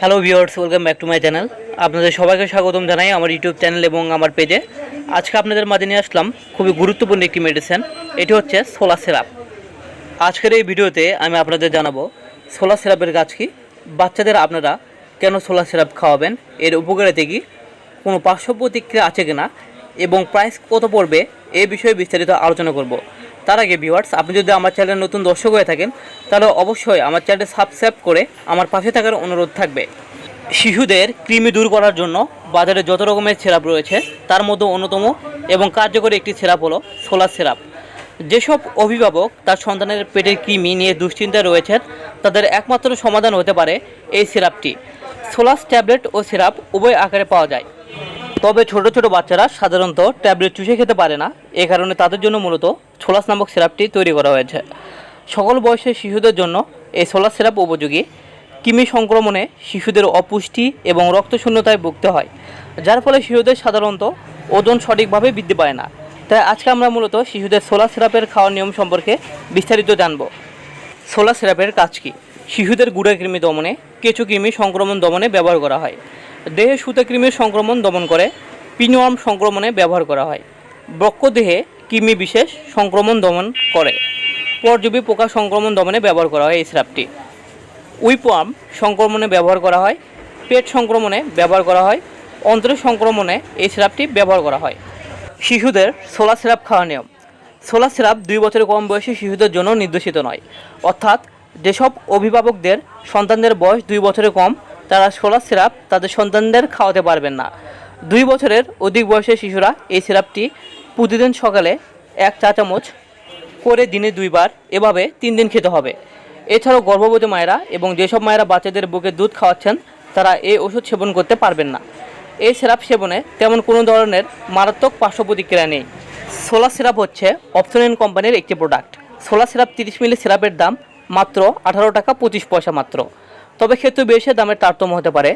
Hello viewers welcome back to my channel আপনাদের সবাইকে স্বাগতম জানাই আমার ইউটিউব চ্যানেল এবং আমার পেজে আজকে আপনাদের মাঝে নিয়ে আসলাম খুবই গুরুত্বপূর্ণ একটি মেডিসিন এটি হচ্ছে সোলা সিরাপ আজকের এই ভিডিওতে আমি আপনাদের জানাব সোলা সিরাপের কাজ কি? বাচ্চাদের আপনারা কেন সোলা সিরাপ খাওয়াবেন? এর উপকারিতা কি? কোনো পার্শ্ব প্রতিক্রিয়া আছে কিনা? এবং প্রাইস কত পড়বে? এ বিষয়ে বিস্তারিত আলোচনা করব। তার আগে ভিউয়ার্স আপনি যদি আমার চ্যানেলের নতুন দর্শক হয়ে থাকেন, তাহলে অবশ্যই আমার চ্যানেলটি সাবস্ক্রাইব করে আমার পাশে থাকার অনুরোধ থাকবে। শিশুদের কৃমি দূর করার জন্য বাজারে যত রকমের সিরাপ রয়েছে, তার মধ্যে অন্যতম এবং কার্যকরী একটি সিরাপ হলো সোলার সিরাপ। যেসব অভিভাবক তার সন্তানের পেটের কৃমি নিয়ে দুশ্চিন্তায় রয়েছেন, তাদের একমাত্র সমাধান হতে পারে এই সিরাপটি। সোলাস ট্যাবলেট ও সিরাপ উভয় আকারে পাওয়া যায়। তবে ছোট ছোট বাচ্চারা সাধারণত ট্যাবলেট চুষে খেতে পারে না। এ কারণে তাদের জন্য মূলত সোলাস নামক সিরাপটি তৈরি করা হয়েছে। সকল বয়সের শিশুদের জন্য এই সোলাস সিরাপ উপযোগী। কৃমি সংক্রমণে শিশুদের অপুষ্টি এবং রক্তশূন্যতায় ভুগতে হয়, যার ফলে শিশুদের সাধারণত ওজন সঠিকভাবে বৃদ্ধি পায় না। তাই আজকে আমরা মূলত শিশুদের সোলার সিরাপের খাওয়ার নিয়ম সম্পর্কে বিস্তারিত জানব। সোলার সিরাপের কাজ কী? শিশুদের গুড়া কৃমি দমনে, কেঁচু কৃমি সংক্রমণ দমনে ব্যবহার করা হয়। দেহে সুতা কৃমির সংক্রমণ দমন করে পিনোয়ার্ম সংক্রমণে ব্যবহার করা হয়। বক্ষ দেহে কৃমি বিশেষ সংক্রমণ দমন করে। পরজীবী পোকা সংক্রমণ দমনে ব্যবহার করা হয় এই সিরাপটি উইপোয়াম সংক্রমণে ব্যবহার করা হয়, পেট সংক্রমণে ব্যবহার করা হয় অন্ত্রের সংক্রমণে এই সিরাপটি ব্যবহার করা হয়। শিশুদের সোলা সিরাপ খাওয়া নিয়ম। সোলা সিরাপ দুই বছরের কম বয়সী শিশুদের জন্য নির্দেশিত নয়। অর্থাৎ যেসব অভিভাবকদের সন্তানদের বয়স দুই বছরের কম তারা সোলা সিরাপ তাদের সন্তানদের খাওয়াতে পারবেন না। দুই বছরের অধিক বয়সের শিশুরা এই সিরাপটি প্রতিদিন সকালে এক চা চামচ করে দিনে দুইবার, এভাবে তিন দিন খেতে হবে। এছাড়াও গর্ভবতী মায়েরা এবং যেসব মায়েরা বাচ্চাদের বুকে দুধ খাওয়াচ্ছেন, তারা এই ওষুধ সেবন করতে পারবেন না। এই সিরাপ সেবনে তেমন কোনো ধরনের মারাত্মক পার্শ্ব প্রতিক্রিয়া নেই। সোলা সিরাপ হচ্ছে অপশনেন কোম্পানির একটি প্রোডাক্ট। সোলা সিরাপ তিরিশ মিলি সিরাপের দাম মাত্র আঠারো টাকা পঁচিশ পয়সা মাত্র। তবে ক্ষেত্র বেশি দামের তারতম্য হতে পারে।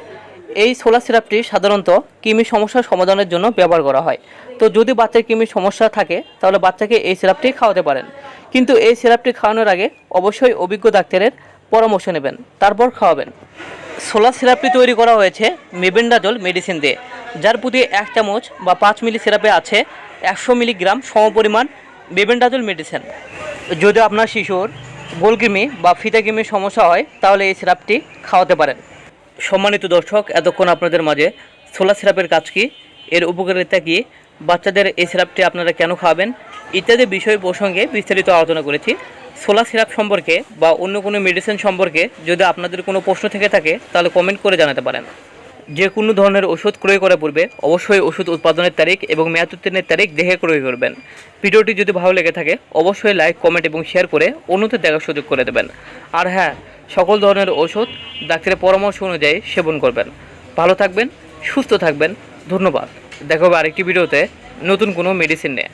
এই সোলার সিরাপটি সাধারণত কিমি সমস্যার সমাধানের জন্য ব্যবহার করা হয়। তো যদি বাচ্চার কৃমির সমস্যা থাকে, তাহলে বাচ্চাকে এই সিরাপটি খাওয়াতে পারেন। কিন্তু এই সিরাপটি খাওয়ানোর আগে অবশ্যই অভিজ্ঞ ডাক্তারের পরামর্শ নেবেন। তারপর খাওয়াবেন। সোলার সিরাপটি তৈরি করা হয়েছে মেবেন্ডাজল মেডিসিন দিয়ে, যার প্রতি এক চামচ বা পাঁচ মিলি সিরাপে আছে একশো মিলিগ্রাম সমপরিমাণ মেবেন্ডাজল মেডিসিন। যদি আপনার শিশুর গোলকৃমি বা ফিতাকৃমির সমস্যা হয়, তাহলে এই সিরাপটি খাওয়াতে পারেন। সম্মানিত দর্শক, এতক্ষণ আপনাদের মাঝে সোলা সিরাপের কাজ কি, এর উপকারিতা কী, বাচ্চাদের এই সিরাপটি আপনারা কেন খাওয়াবেন ইত্যাদি বিষয় প্রসঙ্গে বিস্তারিত আলোচনা করেছি। সোলা সিরাপ সম্পর্কে বা অন্য কোনো মেডিসিন সম্পর্কে যদি আপনাদের কোনো প্রশ্ন থেকে থাকে, তাহলে কমেন্ট করে জানাতে পারেন। যে কোনো ধরনের ওষুধ ক্রয় করার পূর্বে অবশ্যই ওষুধ উৎপাদনের তারিখ এবং মেয়াদ উত্তীর্ণের তারিখ দেখে ক্রয় করবেন। ভিডিওটি যদি ভালো লেগে থাকে, অবশ্যই লাইক, কমেন্ট এবং শেয়ার করে অন্যদের দেখার সুযোগ করে দেবেন। আর হ্যাঁ সকল ধরনের ওষুধ ডাক্তারের পরামর্শ অনুযায়ী সেবন করবেন। ভালো থাকবেন, সুস্থ থাকবেন। ধন্যবাদ। দেখা হবে আরেকটি ভিডিওতে নতুন কোনো মেডিসিন নিয়ে।